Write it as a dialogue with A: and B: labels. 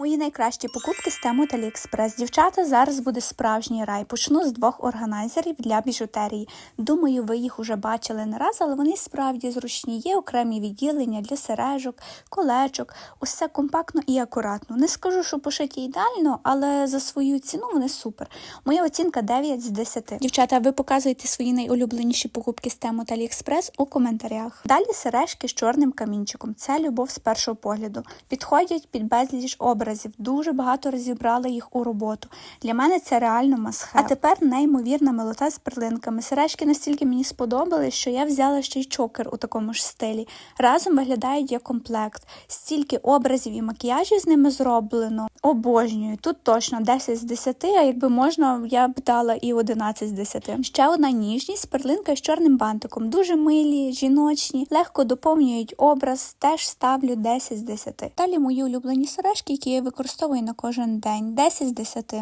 A: Мої найкращі покупки з тему Аліекспрес. Дівчата, зараз буде справжній рай. Почну з двох органайзерів для біжутерії. Думаю, ви їх уже бачили не раз, але вони справді зручні. Є окремі відділення для сережок, колечок. Усе компактно і акуратно. Не скажу, що пошиті ідеально, але за свою ціну вони супер. Моя оцінка 9 з 10. Дівчата, ви показуєте свої найулюбленіші покупки з тему Аліекспрес у коментарях. Далі сережки з чорним камінчиком. Це любов з першого погляду. Підходять під безліч образів. Дуже багато разів брала їх у роботу. Для мене це реально масхе. А тепер неймовірна милота з перлинками. Сережки настільки мені сподобались, що я взяла ще й чокер у такому ж стилі. Разом виглядають як комплект. Стільки образів і макіяжів з ними зроблено. Обожнюю. Тут точно 10 з 10, а якби можна, я б дала і 11 з 10. Ще одна ніжність, перлинка з чорним бантиком. Дуже милі, жіночні, легко доповнюють образ, теж ставлю 10 з 10. Далі мої улюблені сережки, які я використовую на кожен день. 10 з 10.